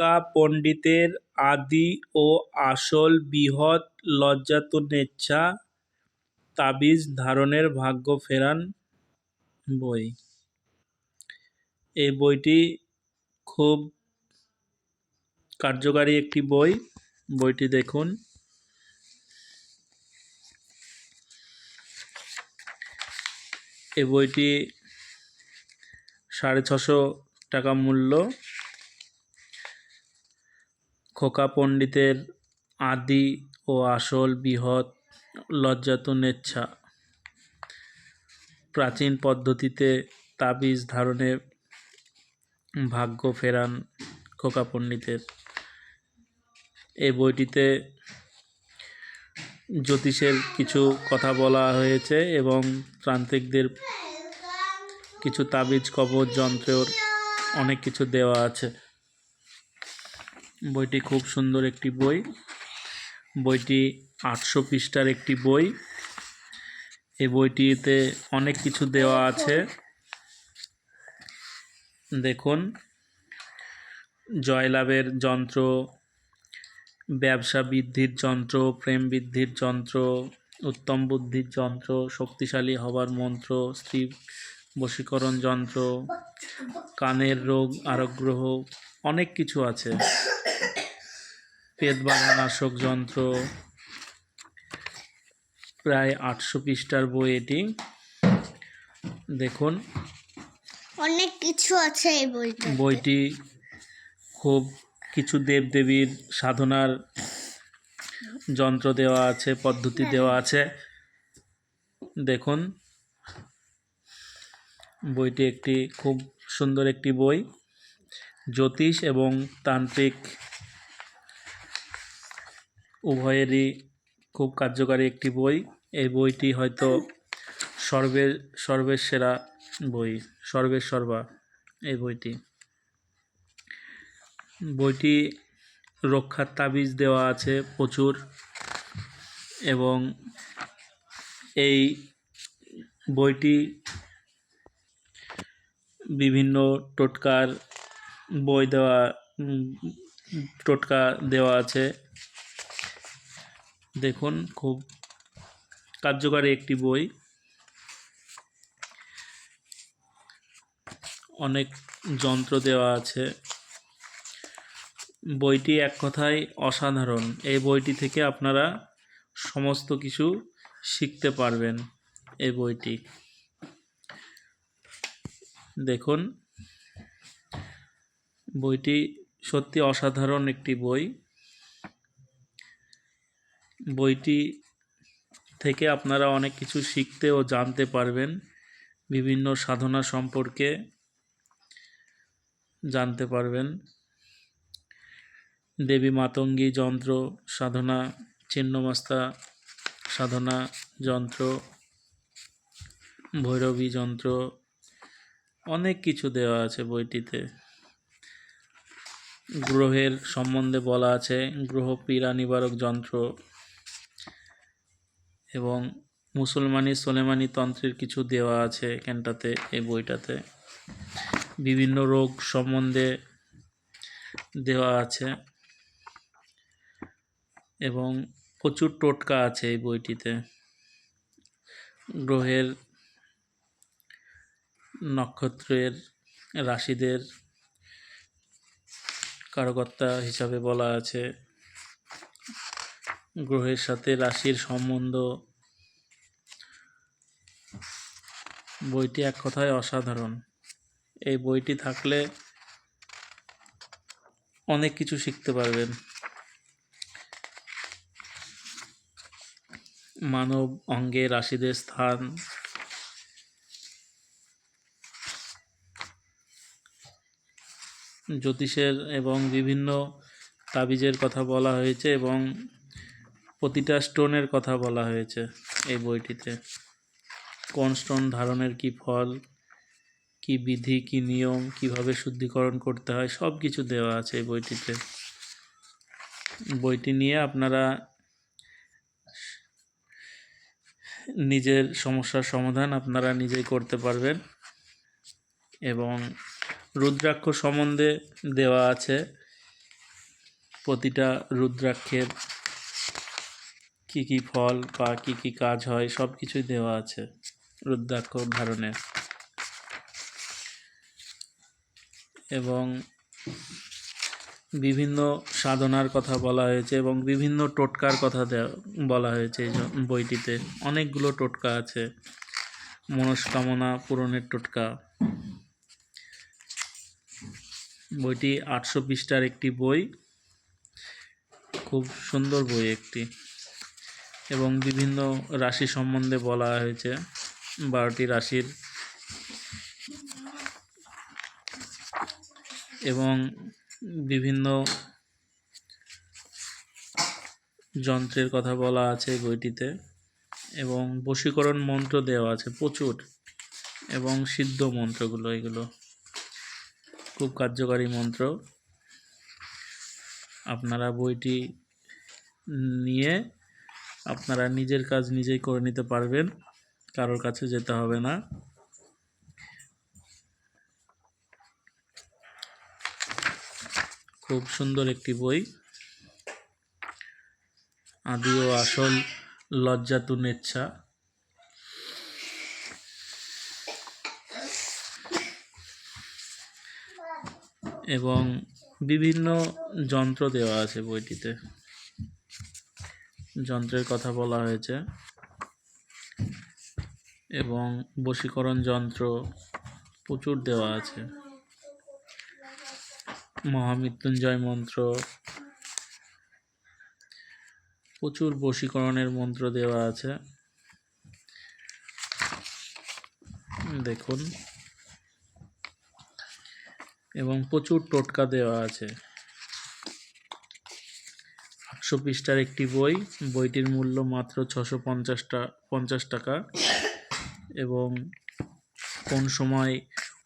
খোকা পণ্ডিতের আদি ও আসল বৃহৎ লজ্জাতুন্নেচ্ছা তাবিজ ধারণের ভাগ্য ফেরান বই। এই বইটি খুব কার্যকারী একটি বই। বইটি দেখুন। এই বইটি সাড়ে ছশো টাকা মূল্য। খোকা পণ্ডিতের আদি ও আসল বৃহৎ লজ্জাতুন্নেচ্ছা প্রাচীন পদ্ধতিতে তাবিজ ধারণে ভাগ্য ফেরান খোকা পণ্ডিতের। এই বইটিতে জ্যোতিষের কিছু কথা বলা হয়েছে এবং প্রান্তিকদের কিছু তাবিজ কবজ যন্ত্রের অনেক কিছু দেওয়া আছে। বইটি খুব সুন্দর একটি বই। বইটি আটশো পৃষ্ঠার একটি বই। এই বইটিতে অনেক কিছু দেওয়া আছে। দেখুন, জয়লাভের যন্ত্র, ব্যবসা বৃদ্ধির যন্ত্র, প্রেম বৃদ্ধির যন্ত্র, উত্তম বুদ্ধির যন্ত্র, শক্তিশালী হবার মন্ত্র, স্ত্রী বশীকরণ যন্ত্র কানের রোগ আরোগ্রহ অনেক কিছু আছে। পেট নাশক যন্ত্র প্রায় আটশো পৃষ্ঠার বই এটি। দেখুন। অনেক কিছু আছে এই বইটা বইটি খুব কিছু দেবদেবীর সাধনার যন্ত্র দেওয়া আছে পদ্ধতি দেওয়া আছে। দেখুন। বইটি একটি খুব সুন্দর একটি বই। জ্যোতিষ এবং তান্ত্রিক উভয়েরই খুব কার্যকারী একটি বই। এই বইটি হয়তো সর্বের সর্বের সেরা বই, সর্বের সর্বা এই বইটি। বইটি রক্ষার তাবিজ দেওয়া আছে প্রচুর এবং এই বইটি বিভিন্ন টোটকার বই দেওয়া টোটকা দেওয়া আছে। দেখুন, খুব কার্যকারী একটি বই। অনেক যন্ত্র দেওয়া আছে। বইটি এক কথায় অসাধারণ। এই বইটি থেকে আপনারা সমস্ত কিছু শিখতে পারবেন, এই বইটি। দেখুন, বইটি সত্যি অসাধারণ একটি বই। বইটি থেকে আপনারা অনেক কিছু শিখতে ও জানতে পারবেন, বিভিন্ন সাধনা সম্পর্কে জানতে পারবেন। দেবী মাতঙ্গী যন্ত্র সাধনা ছিন্নমস্তা সাধনা যন্ত্র, ভৈরবী যন্ত্র অনেক কিছু দেওয়া আছে বইটিতে। গ্রহের সম্বন্ধে বলা আছে, গ্রহ, পীড়া, নিবারক যন্ত্র এবং মুসলমানি, সোলেমানি তন্ত্রের কিছু দেওয়া আছে এখানটাতে, এই বইটাতে। বিভিন্ন রোগ সম্বন্ধে দেওয়া আছে এবং প্রচুর টোটকা আছে এই বইটিতে। গ্রহের নক্ষত্রের রাশিদের কারকর্তা হিসাবে বলা আছে। গ্রহের সাথে রাশির সম্বন্ধ। বইটি এক কথায় অসাধারণ। এই বইটি থাকলে অনেক কিছু শিখতে পারবেন। মানব অঙ্গে রাশিদের স্থান জ্যোতিষের এবং বিভিন্ন তাবিজের কথা বলা হয়েছে এবং প্রতিটা স্টোনের কথা বলা হয়েছে এই বইটিতে। কোন স্টোন ধারণের কি ফল, কি বিধি, কি নিয়ম, কীভাবে শুদ্ধিকরণ করতে হয়, সব কিছু দেওয়া আছে এই বইটিতে। বইটি নিয়ে আপনারা নিজের সমস্যার সমাধান আপনারা নিজেই করতে পারবেন এবং রুদ্রাক্ষ সম্বন্ধে দেওয়া আছে। প্রতিটা রুদ্রাক্ষের কি কি ফল বা কি কি কাজ হয় সব কিছুই দেওয়া আছে রুদ্রাক্ষ ধারণের এবং বিভিন্ন সাধনার কথা বলা হয়েছে এবং বিভিন্ন টোটকার কথা বলা হয়েছে এই বইটিতে। অনেকগুলো টোটকা আছে। মনস্কামনা পূরণের টোটকা। বইটি আটশো পৃষ্ঠার একটি বই। খুব সুন্দর বই একটি। এবং বিভিন্ন রাশি সম্বন্ধে বলা হয়েছে। বারোটি রাশির। এবং বিভিন্ন যন্ত্রের কথা বলা আছে বইটিতে। এবং বশীকরণ মন্ত্র দেওয়া আছে প্রচুর। এবং সিদ্ধ মন্ত্রগুলো এগুলো। খুব কার্যকারী মন্ত্র। আপনারা বইটি নিয়ে আপনারা নিজের কাজ নিজেই করে নিতে পারবেন, কারোর কাছে যেতে হবে না। খুব সুন্দর একটি বই। আদি ও আসল লজ্জাতু নেচ্ছা এবং বিভিন্ন যন্ত্র দেওয়া আছে বইটিতে। যন্ত্রের কথা বলা হয়েছে। এবং বশীকরণ যন্ত্র প্রচুর দেওয়া আছে। মহামৃত্যুঞ্জয় মন্ত্র। প্রচুর বশীকরণের মন্ত্র দেওয়া আছে। দেখুন। এবং প্রচুর টোটকা দেওয়া আছে। আটশো পৃষ্ঠার একটি বই, বইটির মূল্য মাত্র ছশো পঞ্চাশটা পঞ্চাশ টাকা এবং কোন সময়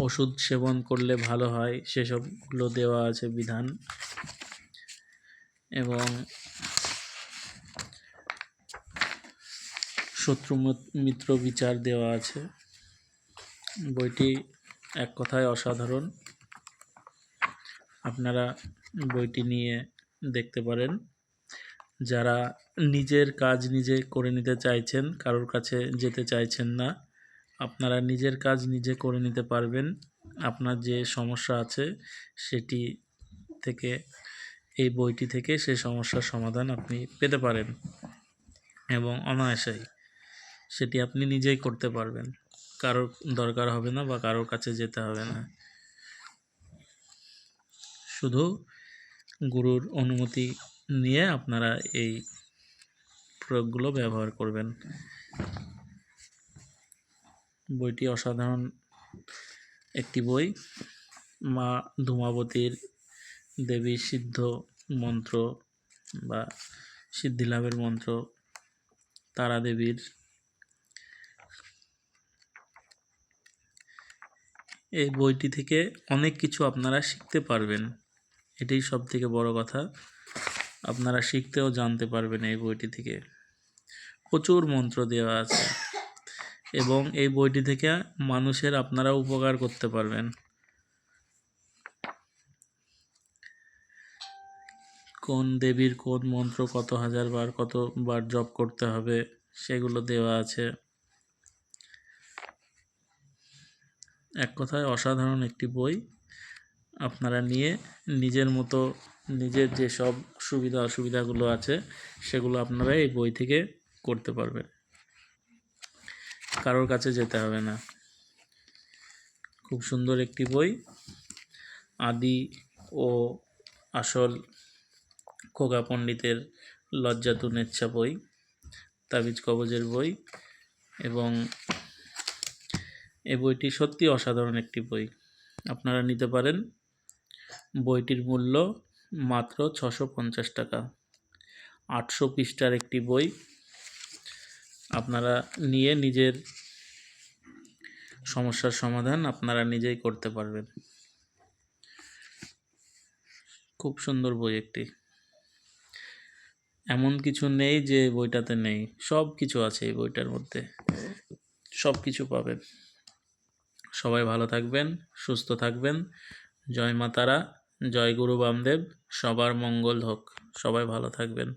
ওষুধ সেবন করলে ভালো হয় সেসবগুলো দেওয়া আছে বিধান। এবং শত্রু মিত্র বিচার দেওয়া আছে। বইটি এক কথায় অসাধারণ। আপনারা বইটি নিয়ে দেখতে পারেন। যারা নিজের কাজ নিজে করে নিতে চাইছেন, কারোর কাছে যেতে চাইছেন না, আপনারা নিজের কাজ নিজে করে নিতে পারবেন। আপনার যে সমস্যা আছে, সেটি থেকে, এই বইটি থেকে সেই সমস্যার সমাধান আপনি পেতে পারেন এবং অনায়াসেই সেটি আপনি নিজেই করতে পারবেন। কারোর দরকার হবে না বা কারোর কাছে যেতে হবে না। শুধু গুরুর অনুমতি নিয়ে আপনারা এই প্রয়োগগুলো ব্যবহার করবেন। বইটি অসাধারণ একটি বই। মা ধূমাবতীর দেবীর সিদ্ধ মন্ত্র বা সিদ্ধিলাভের মন্ত্র তারা দেবীর এই বইটি থেকে অনেক কিছু আপনারা শিখতে পারবেন। এটাই সব থেকে বড় কথা। আপনারা শিখতেও জানতে পারবেন এই বইটি থেকে। প্রচুর মন্ত্র দেওয়া আছে। এবং এই বইটি থেকে মানুষের আপনারা উপকার করতে পারবেন। কোন দেবীর কোন মন্ত্র কত হাজার বার কতবার জপ করতে হবে, সেগুলো দেওয়া আছে। এক কথায় অসাধারণ একটি বই। আপনারা নিয়ে নিজের মতো নিজের যে সব সুবিধা অসুবিধাগুলো আছে, সেগুলো আপনারা এই বই থেকে করতে পারবেন। কারোর কাছে যেতে হবে না। খুব সুন্দর একটি বই। আদি ও আসল খোকা পণ্ডিতের লজ্জাতু নেচ্ছা বই, তাবিজ কবজের বই এবং এই বইটি সত্যি অসাধারণ একটি বই। আপনারা নিতে পারেন বইটির মূল্য মাত্র ছশো পঞ্চাশ টাকা। আটশো পৃষ্ঠার একটি বই আপনারা নিয়ে নিজের সমস্যার সমাধান আপনারা নিজেই করতে পারবেন। খুব সুন্দর বই একটি। এমন কিছু নেই যে বইটাতে নেই, সব কিছু আছে এই বইটার মধ্যে। সব কিছু পাবেন। সবাই ভালো থাকবেন, সুস্থ থাকবেন। জয় মা তারা জয় গুরু বামদেব সবার মঙ্গল হোক। সবাই ভালো থাকবেন।